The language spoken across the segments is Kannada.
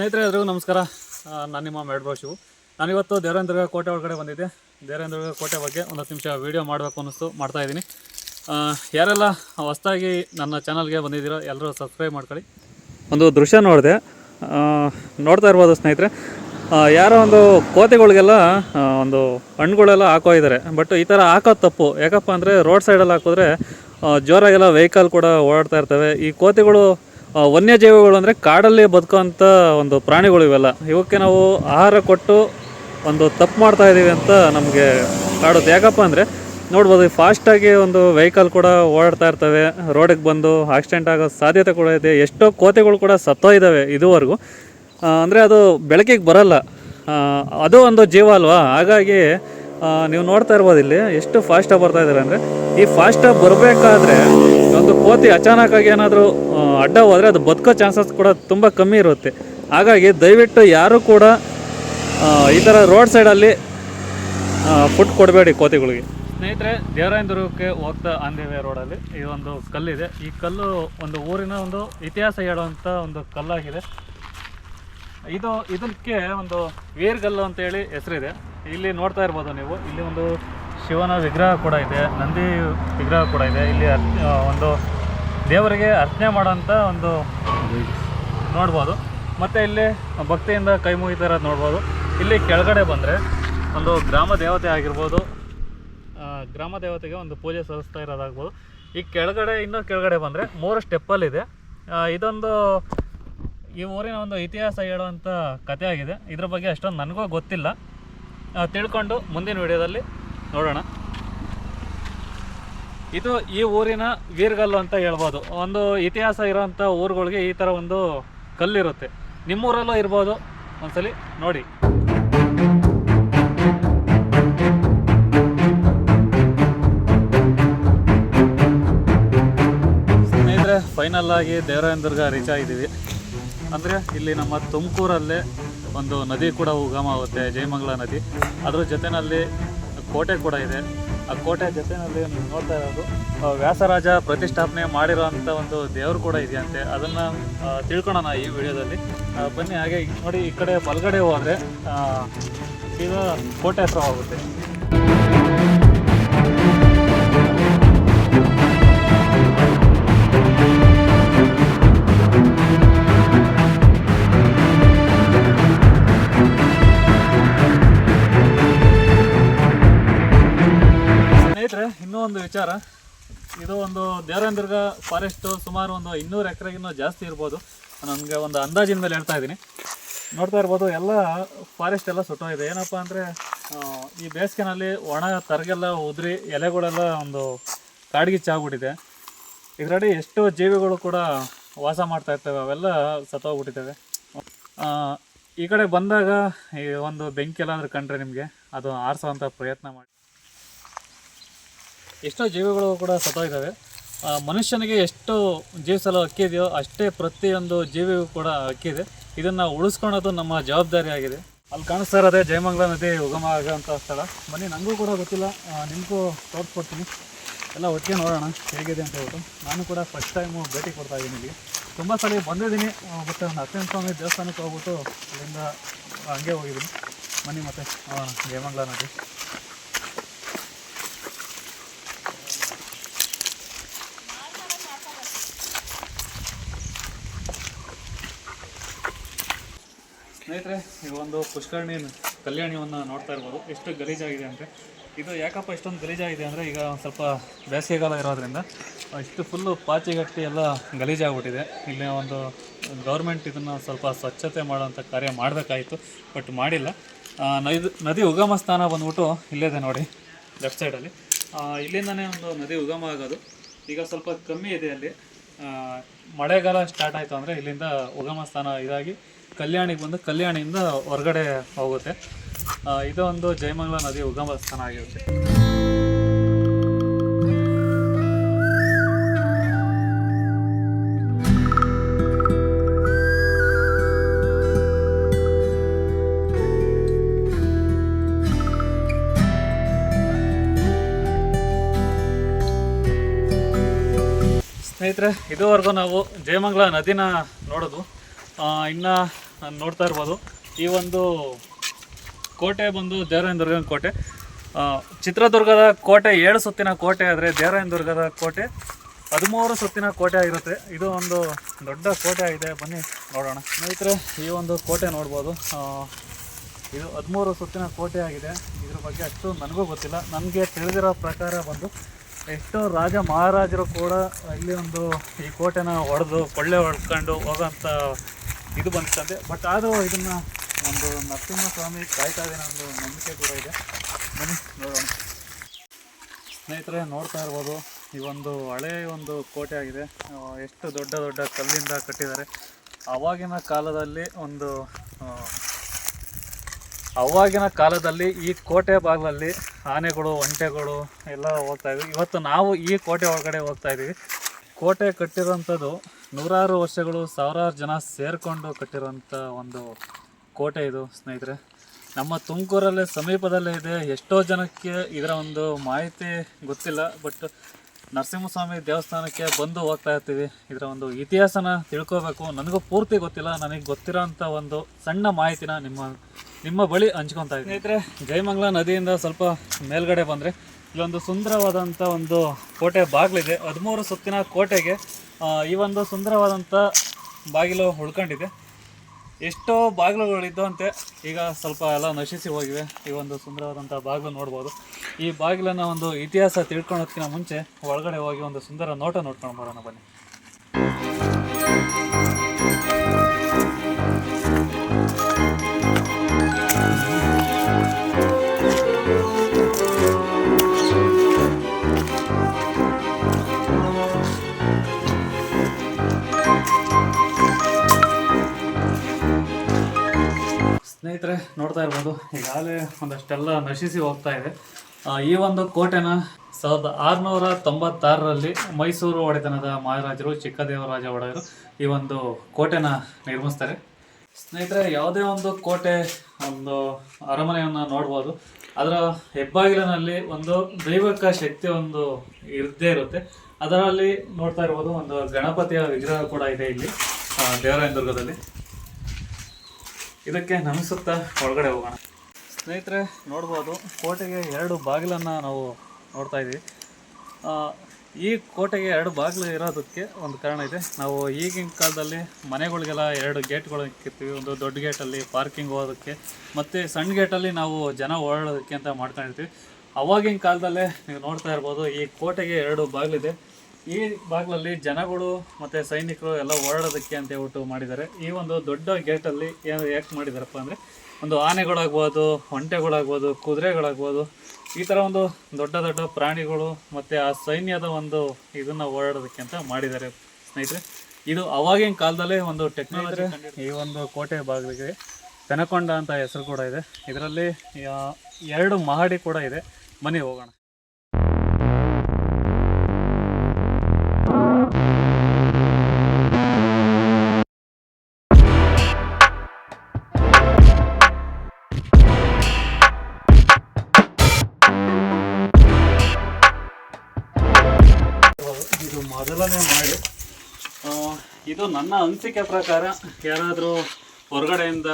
ಸ್ನೇಹಿತರೆ ಎಲ್ರಿಗೂ ನಮಸ್ಕಾರ. ನಾನು ನಿಮ್ಮ ಮೇಡ್ಬೋ ಶಿವು ನಾನಿವತ್ತು ದೇವೇಂದ್ರಗ ಕೋಟೆ ಒಳಗಡೆ ಬಂದಿದ್ದೆ. ದೇವೇಂದ್ರಗ ಕೋಟೆ ಬಗ್ಗೆ ಒಂದು ಹತ್ತು ನಿಮಿಷ ವೀಡಿಯೋ ಮಾಡಬೇಕು ಅನ್ನಿಸ್ತು ಮಾಡ್ತಾ ಇದ್ದೀನಿ. ಆ, ಯಾರೆಲ್ಲ ಹೊಸ್ದಾಗಿ ನನ್ನ ಚಾನಲ್ಗೆ ಬಂದಿದ್ದೀರೋ ಎಲ್ಲರೂ ಸಬ್ಸ್ಕ್ರೈಬ್ ಮಾಡ್ಕೊಳ್ಳಿ. ಒಂದು ದೃಶ್ಯ ನೋಡಿದೆ. ನೋಡ್ತಾ ಇರ್ಬೋದು ಸ್ನೇಹಿತರೆ. ಯಾರೋ ಒಂದು ಕೋತೆಗಳಿಗೆಲ್ಲ ಒಂದು ಹಣ್ಣುಗಳೆಲ್ಲ ಹಾಕೋ ಇದ್ದಾರೆ ಬಟ್ ಈ ಥರ ಹಾಕೋದು ತಪ್ಪು. ಯಾಕಪ್ಪ ಅಂದರೆ ರೋಡ್ ಸೈಡಲ್ಲಿ ಹಾಕಿದ್ರೆ ಜೋರಾಗೆಲ್ಲ ವೆಹಿಕಲ್ ಕೂಡ ಓಡಾಡ್ತಾ ಇರ್ತವೆ. ಈ ಕೋತಿಗಳು ವನ್ಯಜೀವಿಗಳು ಅಂದರೆ ಕಾಡಲ್ಲಿ ಬದುಕೋಂಥ ಒಂದು ಪ್ರಾಣಿಗಳು ಇವೆಲ್ಲ. ಇವಕ್ಕೆ ನಾವು ಆಹಾರ ಕೊಟ್ಟು ಒಂದು ತಪ್ಪು ಮಾಡ್ತಾ ಇದ್ದೀವಿ ಅಂತ ನಮಗೆ ಕಾಡುತ್ತೆ. ಯಾಕಪ್ಪ ಅಂದರೆ ನೋಡ್ಬೋದು ಫಾಸ್ಟಾಗಿ ಒಂದು ವೆಹಿಕಲ್ ಕೂಡ ಓಡಾಡ್ತಾ ಇರ್ತವೆ. ರೋಡಿಗೆ ಬಂದು ಆಕ್ಸಿಡೆಂಟ್ ಆಗೋ ಸಾಧ್ಯತೆ ಕೂಡ ಇದೆ. ಎಷ್ಟೋ ಕೋತೆಗಳು ಕೂಡ ಸತ್ತೋಗಿದ್ದಾವೆ ಇದುವರೆಗೂ. ಅಂದರೆ ಅದು ಬೆಳಕಿಗೆ ಬರಲ್ಲ. ಅದು ಒಂದು ಜೀವ ಅಲ್ವಾ? ಹಾಗಾಗಿ ನೀವು ನೋಡ್ತಾ ಇರ್ಬೋದು ಇಲ್ಲಿ ಎಷ್ಟು ಫಾಸ್ಟಾಗಿ ಬರ್ತಾ ಇದ್ದಾರೆ ಅಂದರೆ, ಈ ಫಾಸ್ಟಾಗಿ ಬರಬೇಕಾದ್ರೆ ಒಂದು ಕೋತಿ ಅಚಾನಕ್ಕಾಗಿ ಏನಾದರೂ ಅಡ್ಡ ಹೋದರೆ ಅದು ಬದುಕೋ ಚಾನ್ಸಸ್ ಕೂಡ ತುಂಬ ಕಮ್ಮಿ ಇರುತ್ತೆ. ಹಾಗಾಗಿ ದಯವಿಟ್ಟು ಯಾರೂ ಕೂಡ ಈ ಥರ ರೋಡ್ ಸೈಡಲ್ಲಿ ಫುಡ್ ಕೊಡಬೇಡಿ ಕೋತಿಗಳಿಗೆ. ಸ್ನೇಹಿತರೆ, ದೇವರಾಯನದುರ್ಗಕ್ಕೆ ಹೋಗ್ತಾ ಅಂದಿವೆ ರೋಡಲ್ಲಿ ಈ ಒಂದು ಕಲ್ಲಿದೆ. ಈ ಕಲ್ಲು ಒಂದು ಊರಿನ ಒಂದು ಇತಿಹಾಸ ಹೇಳುವಂಥ ಒಂದು ಕಲ್ಲಾಗಿದೆ. ಇದು, ಇದಕ್ಕೆ ಒಂದು ವೀರ್ಗಲ್ಲು ಅಂತೇಳಿ ಹೆಸರಿದೆ. ಇಲ್ಲಿ ನೋಡ್ತಾ ಇರ್ಬೋದು ನೀವು. ಇಲ್ಲಿ ಒಂದು ಶಿವನ ವಿಗ್ರಹ ಕೂಡ ಇದೆ, ನಂದಿ ವಿಗ್ರಹ ಕೂಡ ಇದೆ. ಇಲ್ಲಿ ಒಂದು ದೇವರಿಗೆ ಅರ್ಚನೆ ಮಾಡೋಂಥ ಒಂದು ನೋಡ್ಬೋದು. ಮತ್ತು ಇಲ್ಲಿ ಭಕ್ತಿಯಿಂದ ಕೈ ಮುಗಿತಾ ಇರೋದು ನೋಡ್ಬೋದು. ಇಲ್ಲಿ ಕೆಳಗಡೆ ಬಂದರೆ ಒಂದು ಗ್ರಾಮ ದೇವತೆ ಆಗಿರ್ಬೋದು. ಗ್ರಾಮ ದೇವತೆಗೆ ಒಂದು ಪೂಜೆ ಸಲ್ಲಿಸ್ತಾ ಇರೋದಾಗ್ಬೋದು. ಈ ಕೆಳಗಡೆ, ಇನ್ನೂ ಕೆಳಗಡೆ ಬಂದರೆ ಮೂರು ಸ್ಟೆಪ್ಪಲ್ಲಿದೆ ಇದೊಂದು ಈ ಊರಿನ ಒಂದು ಇತಿಹಾಸ ಹೇಳುವಂಥ ಕಥೆ ಆಗಿದೆ ಇದ್ರ ಬಗ್ಗೆ ಅಷ್ಟೊಂದು ನನಗೂ ಗೊತ್ತಿಲ್ಲ. ತಿಳ್ಕೊಂಡು ಮುಂದಿನ ವಿಡಿಯೋದಲ್ಲಿ ನೋಡೋಣ. ಇದು ಈ ಊರಿನ ವೀರ್ಗಲ್ಲು ಅಂತ ಹೇಳ್ಬೋದು. ಒಂದು ಇತಿಹಾಸ ಇರೋವಂಥ ಊರುಗಳಿಗೆ ಈ ಥರ ಒಂದು ಕಲ್ಲಿರುತ್ತೆ. ನಿಮ್ಮೂರಲ್ಲೂ ಇರ್ಬೋದು. ಒಂದ್ಸಲಿ ನೋಡಿ. ಸ್ನೇಹಿತರೆ ಫೈನಲ್ ಆಗಿ ದೇವರಾಯನದುರ್ಗ ರೀಚ್ ಆಗಿದ್ದೀವಿ. ಅಂದರೆ ಇಲ್ಲಿ ನಮ್ಮ ತುಮಕೂರಲ್ಲೇ ಒಂದು ನದಿ ಕೂಡ ಉಗಮ ಆಗುತ್ತೆ ಜಯಮಂಗಲ ನದಿ. ಅದ್ರ ಜೊತೆಯಲ್ಲಿ ಕೋಟೆ ಕೂಡ ಇದೆ. ಆ ಕೋಟೆ ಜೊತೆಯಲ್ಲಿ ನೋಡ್ತಾ ಇರೋದು ವ್ಯಾಸರಾಜ ಪ್ರತಿಷ್ಠಾಪನೆ ಮಾಡಿರೋಂಥ ಒಂದು ದೇವರು ಕೂಡ ಇದೆಯಂತೆ. ಅದನ್ನು ತಿಳ್ಕೊಳ್ಳೋಣ ಈ ವಿಡಿಯೋದಲ್ಲಿ. ಬನ್ನಿ, ಹಾಗೆ ನೋಡಿ ಈ ಕಡೆ ಬಲಗಡೆ ಹೋದರೆ ಸೀದಾ ಕೋಟೆ ಹತ್ರ ಹೋಗುತ್ತೆ. ಇನ್ನೂ ಒಂದು ವಿಚಾರ. ಇದು ಒಂದು ದೇವರಂದುರ್ಗ ಫಾರೆಸ್ಟ್ ಸುಮಾರು ಒಂದು ಇನ್ನೂರು ಎಕರೆಗಿನ್ನೂ ಜಾಸ್ತಿ ಇರ್ಬೋದು. ನನಗೆ ಒಂದು ಅಂದಾಜಿನ ಮೇಲೆ ಹೇಳ್ತಾ ಇದ್ದೀನಿ. ನೋಡ್ತಾ ಇರ್ಬೋದು, ಎಲ್ಲ ಫಾರೆಸ್ಟ್ ಎಲ್ಲ ಸುಟ್ಟೋಗಿದೆ. ಏನಪ್ಪ ಅಂದರೆ ಈ ಬೇಸಿಗೆನಲ್ಲಿ ಒಣ ತರಗೆಲ್ಲ ಉದುರಿ ಎಲೆಗಳೆಲ್ಲ ಒಂದು ಕಾಡ್ಗಿಚ್ಚಾಗ್ಬಿಟ್ಟಿದೆ ಇದರಡಿ ಎಷ್ಟೋ ಜೀವಿಗಳು ಕೂಡ ವಾಸ ಮಾಡ್ತಾ ಇರ್ತವೆ. ಅವೆಲ್ಲ ಸತ್ತೋಗ್ಬಿಟ್ಟಿದ್ದಾವೆ. ಈ ಕಡೆ ಬಂದಾಗ ಈ ಒಂದು ಬೆಂಕಿ ಎಲ್ಲಾದರೂ ಕಂಡ್ರೆ ನಿಮಗೆ ಅದು ಆರಿಸೋವಂಥ ಪ್ರಯತ್ನ ಮಾಡಿ. ಎಷ್ಟೋ ಜೀವಿಗಳು ಕೂಡ ಸತ್ತೋಗಿದ್ದಾವೆ. ಮನುಷ್ಯನಿಗೆ ಎಷ್ಟು ಜೀವಿಸಲು ಅಕ್ಕಿ ಇದೆಯೋ ಅಷ್ಟೇ ಪ್ರತಿಯೊಂದು ಜೀವಿಗೂ ಕೂಡ ಅಕ್ಕಿ ಇದೆ ಇದನ್ನು ಉಳಿಸ್ಕೊಳ್ಳೋದು ನಮ್ಮ ಜವಾಬ್ದಾರಿ ಆಗಿದೆ. ಅಲ್ಲಿ ಕಾಣಿಸ್ತಾ ಇರೋದೇ ಜಯಮಂಗಲ ನದಿ ಉಗಮ ಆಗೋಂಥ ಸ್ಥಳ. ಬನ್ನಿ ನನಗೂ ಕೂಡ ಗೊತ್ತಿಲ್ಲ. ನಿಮಗೂ ತೋರಿಸ್ಕೊಡ್ತೀನಿ ಎಲ್ಲ ಒಟ್ಟಿಗೆ ನೋಡೋಣ ಹೇಗಿದೆ ಅಂತ ಹೇಳ್ಬಿಟ್ಟು. ನಾನು ಕೂಡ ಫಸ್ಟ್ ಟೈಮು ಭೇಟಿ ಕೊಡ್ತಾ ಇದ್ದೀನಿ ಇಲ್ಲಿಗೆ ತುಂಬ ಸಲ ಬಂದಿದ್ದೀನಿ ಬಟ್ ಹತ್ತನೇ ಸ್ವಾಮಿ ದೇವಸ್ಥಾನಕ್ಕೆ ಹೋಗ್ಬಿಟ್ಟು ಅಲ್ಲಿಂದ ಹಂಗೆ ಹೋಗಿದ್ದೀನಿ. ಬನ್ನಿ ಮತ್ತೆ ಜಯಮಂಗಲ ನದಿ. ಸ್ನೇಹಿತರೆ ಈ ಒಂದು ಪುಷ್ಕರಣಿ ಕಲ್ಯಾಣಿಯನ್ನು ನೋಡ್ತಾ ಇರ್ಬೋದು. ಎಷ್ಟು ಗಲೀಜಾಗಿದೆ ಅಂದರೆ. ಇದು ಯಾಕಪ್ಪ ಇಷ್ಟೊಂದು ಗಲೀಜಾಗಿದೆ ಅಂದರೆ ಈಗ ಒಂದು ಸ್ವಲ್ಪ ಬೇಸಿಗೆಗಾಲ ಇರೋದ್ರಿಂದ ಇಷ್ಟು ಫುಲ್ಲು ಪಾಚಿಗಟ್ಟಿ ಎಲ್ಲ ಗಲೀಜಾಗ್ಬಿಟ್ಟಿದೆ. ಇಲ್ಲಿ ಒಂದು ಗೌರ್ಮೆಂಟ್ ಇದನ್ನು ಸ್ವಲ್ಪ ಸ್ವಚ್ಛತೆ ಮಾಡೋಂಥ ಕಾರ್ಯ ಮಾಡಬೇಕಾಯಿತು ಬಟ್ ಮಾಡಿಲ್ಲ. ನದಿ ನದಿ ಉಗಮ ಸ್ಥಾನ ಬಂದ್ಬಿಟ್ಟು ಇಲ್ಲಿದೆ ನೋಡಿ ಲೆಫ್ಟ್ ಸೈಡಲ್ಲಿ ಇಲ್ಲಿಂದನೇ ಒಂದು ನದಿ ಉಗಮ ಆಗೋದು. ಈಗ ಸ್ವಲ್ಪ ಕಮ್ಮಿ ಇದೆ ಅಲ್ಲಿ. ಮಳೆಗಾಲ ಸ್ಟಾರ್ಟ್ ಆಯಿತು ಅಂದರೆ ಇಲ್ಲಿಂದ ಉಗಮ ಸ್ಥಾನ ಇದಾಗಿ ಕಲ್ಯಾಣಿಗೆ ಬಂದು ಕಲ್ಯಾಣಿಯಿಂದ ಹೊರಗಡೆ ಹೋಗುತ್ತೆ. ಇದು ಒಂದು ಜಯಮಂಗಲ ನದಿ ಉಗಮ ಸ್ಥಾನ ಆಗಿರುತ್ತೆ. ಸ್ನೇಹಿತರೆ, ಇದುವರೆಗೂ ನಾವು ಜಯಮಂಗಲ ನದಿನ ನೋಡೋದು. ಇನ್ನು ನಾನ್ ನೋಡ್ತಾ ಇರ್ಬೋದು. ಈ ಒಂದು ಕೋಟೆ ಬಂದು ದೇವರಾಯನ ಕೋಟೆ. ಚಿತ್ರದುರ್ಗದ ಕೋಟೆ ಏಳು ಸುತ್ತಿನ ಕೋಟೆ ಆದರೆ ದೇವರಾಯನದುರ್ಗದ ಕೋಟೆ ಹದಿಮೂರು ಸುತ್ತಿನ ಕೋಟೆ ಆಗಿರುತ್ತೆ. ಇದು ಒಂದು ದೊಡ್ಡ ಕೋಟೆ ಆಗಿದೆ. ಬನ್ನಿ ನೋಡೋಣ. ಸ್ನೇಹಿತರೆ, ಈ ಒಂದು ಕೋಟೆ ನೋಡ್ಬೋದು. ಇದು ಹದಿಮೂರು ಸುತ್ತಿನ ಕೋಟೆ ಆಗಿದೆ. ಇದ್ರ ಬಗ್ಗೆ ಅಷ್ಟು ನನಗೂ ಗೊತ್ತಿಲ್ಲ. ನನಗೆ ತಿಳಿದಿರೋ ಪ್ರಕಾರ ಬಂದು ಎಷ್ಟೋ ರಾಜ ಮಹಾರಾಜರು ಕೂಡ ಇಲ್ಲಿ ಒಂದು ಈ ಕೋಟೆನ ಹೊಡೆದು ಕೊಳ್ಳೆ ಹೊಡ್ಕೊಂಡು ಹೋಗೋಂಥ ಇದು ಬಂತಂತೆ. ಬಟ್ ಆದರೂ ಇದನ್ನು ಒಂದು ನರಸಿಂಹಸ್ವಾಮಿ ಕಾಯ್ತಾ ಇದೆ ಒಂದು ನಂಬಿಕೆ ಕೂಡ ಇದೆ. ಬನ್ನಿ, ನೋಡೋಣ. ಸ್ನೇಹಿತರೆ, ನೋಡ್ತಾ ಇರ್ಬೋದು, ಈ ಒಂದು ಹಳೆಯ ಒಂದು ಕೋಟೆ ಆಗಿದೆ. ಎಷ್ಟು ದೊಡ್ಡ ದೊಡ್ಡ ಕಲ್ಲಿಂದ ಕಟ್ಟಿದ್ದಾರೆ. ಆವಾಗಿನ ಕಾಲದಲ್ಲಿ ಒಂದು ಅವಾಗಿನ ಕಾಲದಲ್ಲಿ ಈ ಕೋಟೆ ಭಾಗದಲ್ಲಿ ಆನೆಗಳು, ಒಂಟೆಗಳು ಎಲ್ಲ ಹೋಗ್ತಾ ಇದ್ವಿ. ಇವತ್ತು ನಾವು ಈ ಕೋಟೆ ಒಳಗಡೆ ಹೋಗ್ತಾ ಇದ್ದೀವಿ. ಕೋಟೆ ಕಟ್ಟಿರೋಂಥದ್ದು ನೂರಾರು ವರ್ಷಗಳು ಸಾವಿರಾರು ಜನ ಸೇರಿಕೊಂಡು ಕಟ್ಟಿರುವಂಥ ಒಂದು ಕೋಟೆ ಇದು, ಸ್ನೇಹಿತರೆ. ನಮ್ಮ ತುಮಕೂರಲ್ಲೇ ಸಮೀಪದಲ್ಲೇ ಇದೆ. ಎಷ್ಟೋ ಜನಕ್ಕೆ ಇದರ ಒಂದು ಮಾಹಿತಿ ಗೊತ್ತಿಲ್ಲ, ಬಟ್ ನರಸಿಂಹಸ್ವಾಮಿ ದೇವಸ್ಥಾನಕ್ಕೆ ಬಂದು ಹೋಗ್ತಾ ಇರ್ತೀವಿ. ಇದರ ಒಂದು ಇತಿಹಾಸನ ತಿಳ್ಕೋಬೇಕು. ನನಗೂ ಪೂರ್ತಿ ಗೊತ್ತಿಲ್ಲ. ನನಗೆ ಗೊತ್ತಿರೋಂಥ ಒಂದು ಸಣ್ಣ ಮಾಹಿತಿನ ನಿಮ್ಮ ನಿಮ್ಮ ಬಳಿ ಹಂಚ್ಕೊತಾ ಇದ್ದೀನಿ. ಸ್ನೇಹಿತರೆ. ಜಯಮಂಗಲ ನದಿಯಿಂದ ಸ್ವಲ್ಪ ಮೇಲ್ಗಡೆ ಬಂದರೆ ಇಲ್ಲೊಂದು ಸುಂದರವಾದಂಥ ಒಂದು ಕೋಟೆ ಬಾಗಿಲಿದೆ. ಹದಿಮೂರು ಸುತ್ತಿನ ಕೋಟೆಗೆ ಈ ಒಂದು ಸುಂದರವಾದಂಥ ಬಾಗಿಲು ಉಳ್ಕೊಂಡಿದೆ. ಎಷ್ಟೋ ಬಾಗಿಲುಗಳಿದ್ದಂತೆ ಈಗ ಸ್ವಲ್ಪ ಎಲ್ಲ ನಶಿಸಿ ಹೋಗಿವೆ. ಈ ಒಂದು ಸುಂದರವಾದಂಥ ಬಾಗಿಲು ನೋಡ್ಬೋದು. ಈ ಬಾಗಿಲನ್ನು ಒಂದು ಇತಿಹಾಸ ತಿಳ್ಕೊಳೋದಕ್ಕಿಂತ ಮುಂಚೆ ಒಳಗಡೆ ಹೋಗಿ ಒಂದು ಸುಂದರ ನೋಟ ನೋಡ್ಕೊಂಡು ಬರೋಣ ಬನ್ನಿ. ನೋಡ್ತಾ ಇರ್ಬೋದು. ಈಗಾಗಲೇ ಒಂದಷ್ಟೆಲ್ಲ ನಶಿಸಿ ಹೋಗ್ತಾ ಇದೆ. ಈ ಒಂದು ಕೋಟೆನ ಸಾವಿರದ ಆರುನೂರ ತೊಂಬತ್ತಾರರಲ್ಲಿ ಮೈಸೂರು ಒಡೆತನದ ಮಹಾರಾಜರು ಚಿಕ್ಕದೇವರಾಜ ಒಡೆಯರು ಈ ಒಂದು ಕೋಟೆನ ನಿರ್ಮಿಸ್ತಾರೆ. ಸ್ನೇಹಿತರೆ ಯಾವುದೇ ಒಂದು ಕೋಟೆ ಒಂದು ಅರಮನೆಯನ್ನು ನೋಡ್ಬೋದು. ಅದರ ಹೆಬ್ಬಾಗಿಲಿನಲ್ಲಿ ಒಂದು ದೈವಕ ಶಕ್ತಿ ಒಂದು ಇರದೇ ಇರುತ್ತೆ. ಅದರಲ್ಲಿ ನೋಡ್ತಾ ಇರ್ಬೋದು ಒಂದು ಗಣಪತಿಯ ವಿಗ್ರಹ ಕೂಡ ಇದೆ ಇಲ್ಲಿ ಆ, ದೇವರಾಯನದುರ್ಗದಲ್ಲಿ ಇದಕ್ಕೆ ನಮಿಸುತ್ತಾ ಒಳಗಡೆ ಹೋಗೋಣ. ಸ್ನೇಹಿತರೆ, ನೋಡ್ಬೋದು, ಕೋಟೆಗೆ ಎರಡು ಬಾಗಿಲನ್ನು ನಾವು ನೋಡ್ತಾ ಇದ್ದೀವಿ. ಈ ಕೋಟೆಗೆ ಎರಡು ಬಾಗಿಲು ಇರೋದಕ್ಕೆ ಒಂದು ಕಾರಣ ಇದೆ. ನಾವು ಈಗಿನ ಕಾಲದಲ್ಲಿ ಮನೆಗಳಿಗೆಲ್ಲ ಎರಡು ಗೇಟ್ಗಳು ಇಕ್ಕಿರ್ತೀವಿ. ಒಂದು ದೊಡ್ಡ ಗೇಟಲ್ಲಿ ಪಾರ್ಕಿಂಗ್ ಹೋಗೋದಕ್ಕೆ, ಮತ್ತು ಸಣ್ಣ ಗೇಟಲ್ಲಿ ನಾವು ಜನ ಓಡಾಡೋದಕ್ಕೆ ಅಂತ ಮಾಡ್ಕೊಂಡಿರ್ತೀವಿ. ಅವಾಗಿನ ಕಾಲದಲ್ಲೇ ನೀವು ನೋಡ್ತಾ ಇರ್ಬೋದು, ಈ ಕೋಟೆಗೆ ಎರಡು ಬಾಗಿಲಿದೆ. ಈ ಭಾಗದಲ್ಲಿ ಜನಗಳು ಮತ್ತು ಸೈನಿಕರು ಎಲ್ಲ ಓಡಾಡೋದಕ್ಕೆ ಅಂತ ಹೇಳ್ಬಿಟ್ಟು ಮಾಡಿದ್ದಾರೆ. ಈ ಒಂದು ದೊಡ್ಡ ಗೇಟಲ್ಲಿ ಏನು ಯಾಕೆ ಮಾಡಿದಾರಪ್ಪ ಅಂದರೆ ಒಂದು ಆನೆಗಳಾಗ್ಬೋದು, ಒಂಟೆಗಳಾಗ್ಬೋದು, ಕುದುರೆಗಳಾಗ್ಬೋದು, ಈ ಥರ ಒಂದು ದೊಡ್ಡ ದೊಡ್ಡ ಪ್ರಾಣಿಗಳು ಮತ್ತು ಆ ಸೈನ್ಯದ ಒಂದು ಇದನ್ನು ಓಡಾಡೋದಕ್ಕೆ ಅಂತ ಮಾಡಿದ್ದಾರೆ ಸ್ನೇಹಿತರೆ. ಇದು ಅವಾಗಿನ ಕಾಲದಲ್ಲೇ ಒಂದು ಟೆಕ್ನಾಲಜಿ ಈ ಒಂದು ಕೋಟೆ ಭಾಗಕ್ಕೆ ಕನಕೊಂಡ ಅಂತ ಹೆಸರು ಕೂಡ ಇದೆ. ಇದರಲ್ಲಿ ಎರಡು ಮಹಡಿ ಕೂಡ ಇದೆ. ಮನೆ ಹೋಗೋಣ. ಇದು ನನ್ನ ಅನಿಸಿಕೆ ಪ್ರಕಾರ ಯಾರಾದರೂ ಹೊರಗಡೆಯಿಂದ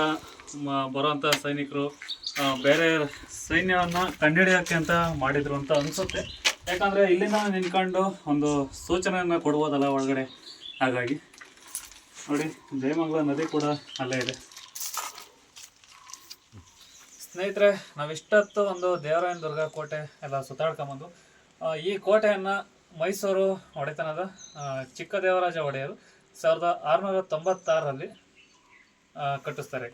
ಬರುವಂಥ ಸೈನಿಕರು ಬೇರೆ ಸೈನ್ಯವನ್ನು ಕಂಡುಹಿಡಿಯೋಕ್ಕೆ ಅಂತ ಮಾಡಿದರು ಅಂತ ಅನಿಸುತ್ತೆ. ಯಾಕಂದರೆ ಇಲ್ಲಿಂದ ನಿಂತ್ಕೊಂಡು ಒಂದು ಸೂಚನೆಯನ್ನು ಕೊಡ್ಬೋದಲ್ಲ ಒಳಗಡೆ? ಹಾಗಾಗಿ, ನೋಡಿ, ಜಯಮಂಗಲ ನದಿ ಕೂಡ ಅಲ್ಲೇ ಇದೆ. ಸ್ನೇಹಿತರೆ, ನಾವಿಷ್ಟೊತ್ತು ಒಂದು ದೇವರಾಯನ ದುರ್ಗ ಕೋಟೆ ಎಲ್ಲ ಸುತ್ತಾಡ್ಕೊಂಬಂದು ಈ ಕೋಟೆಯನ್ನು ಮೈಸೂರು ಒಡೆತನದ ಚಿಕ್ಕ ಚಿಕ್ಕದೇವರಾಜ ಒಡೆಯರು ಸಾವಿರದ ಆರುನೂರ ತೊಂಬತ್ತಾರರಲ್ಲಿ ಕಟ್ಟಿಸ್ತಾರೆ.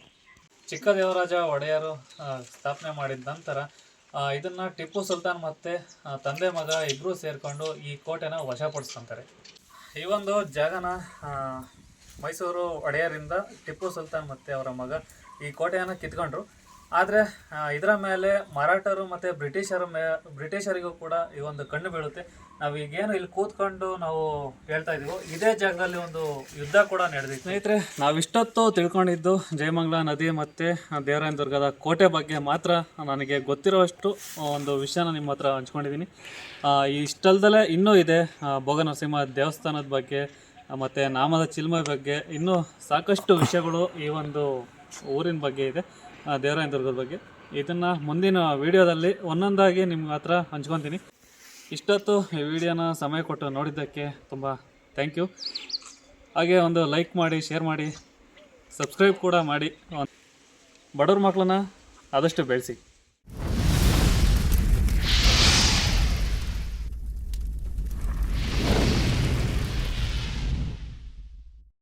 ಚಿಕ್ಕದೇವರಾಜ ಒಡೆಯರು ಸ್ಥಾಪನೆ ಮಾಡಿದ ನಂತರ ಇದನ್ನ ಟಿಪ್ಪು ಸುಲ್ತಾನ್ ಮತ್ತೆ ತಂದೆ ಮಗ ಇಬ್ಬರೂ ಸೇರಿಕೊಂಡು ಈ ಕೋಟೆನ ವಶಪಡಿಸ್ಕೊಂತಾರೆ. ಈ ಒಂದು ಜಾಗನ ಮೈಸೂರು ಒಡೆಯರಿಂದ ಟಿಪ್ಪು ಸುಲ್ತಾನ್ ಮತ್ತೆ ಅವರ ಮಗ ಈ ಕೋಟೆಯನ್ನು ಕಿತ್ಕೊಂಡ್ರು. ಆದರೆ ಇದರ ಮೇಲೆ ಮರಾಠರು ಮತ್ತು ಬ್ರಿಟಿಷರ ಮೇ, ಬ್ರಿಟಿಷರಿಗೂ ಕೂಡ ಈ ಒಂದು ಕಣ್ಣು ಬೀಳುತ್ತೆ. ನಾವು ಈಗೇನು ಇಲ್ಲಿ ಕೂತ್ಕೊಂಡು ನಾವು ಹೇಳ್ತಾ ಇದೀವೋ, ಇದೇ ಜಾಗದಲ್ಲಿ ಒಂದು ಯುದ್ಧ ಕೂಡ ನಡೆದಿತ್ತು. ಸ್ನೇಹಿತರೆ, ನಾವಿಷ್ಟೊತ್ತು ತಿಳ್ಕೊಂಡಿದ್ದು ಜಯಮಂಗ್ಲ ನದಿ ಮತ್ತು ದೇವರಾಯನದುರ್ಗದ ಕೋಟೆ ಬಗ್ಗೆ ಮಾತ್ರ ನನಗೆ ಗೊತ್ತಿರೋಷ್ಟು ಒಂದು ವಿಷಯನ ನಿಮ್ಮ ಹತ್ರ ಹಂಚ್ಕೊಂಡಿದ್ದೀನಿ. ಈ ಸ್ಥಳದಲ್ಲೇ ಇನ್ನೂ ಇದೆ ಭೋಗನರಸಿಂಹ ಭೋಗ ದೇವಸ್ಥಾನದ ಬಗ್ಗೆ ಮತ್ತು ನಾಮದ ಚಿಲ್ಮೆ ಬಗ್ಗೆ ಇನ್ನೂ ಸಾಕಷ್ಟು ವಿಷಯಗಳು ಈ ಒಂದು ಊರಿನ ಬಗ್ಗೆ ಇದೆ. ಆ, ದೇವರಾಯನದುರ್ಗದ ಬಗ್ಗೆ. ಇದನ್ನು ಮುಂದಿನ ವಿಡಿಯೋದಲ್ಲಿ ಒಂದೊಂದಾಗಿ ನಿಮ್ಮ ಹತ್ರ ಹಂಚ್ಕೊತೀನಿ. ಇಷ್ಟೊತ್ತು ಈ ವಿಡಿಯೋನ ಸಮಯ ಕೊಟ್ಟು ನೋಡಿದ್ದಕ್ಕೆ ತುಂಬ ಥ್ಯಾಂಕ್ ಯು ಹಾಗೆ ಒಂದು ಲೈಕ್ ಮಾಡಿ ಶೇರ್ ಮಾಡಿ ಸಬ್ಸ್ಕ್ರೈಬ್ ಕೂಡ ಮಾಡಿ. ಬಡವ್ರ ಮಕ್ಕಳನ್ನ ಆದಷ್ಟು ಬೆಳೆಸಿ.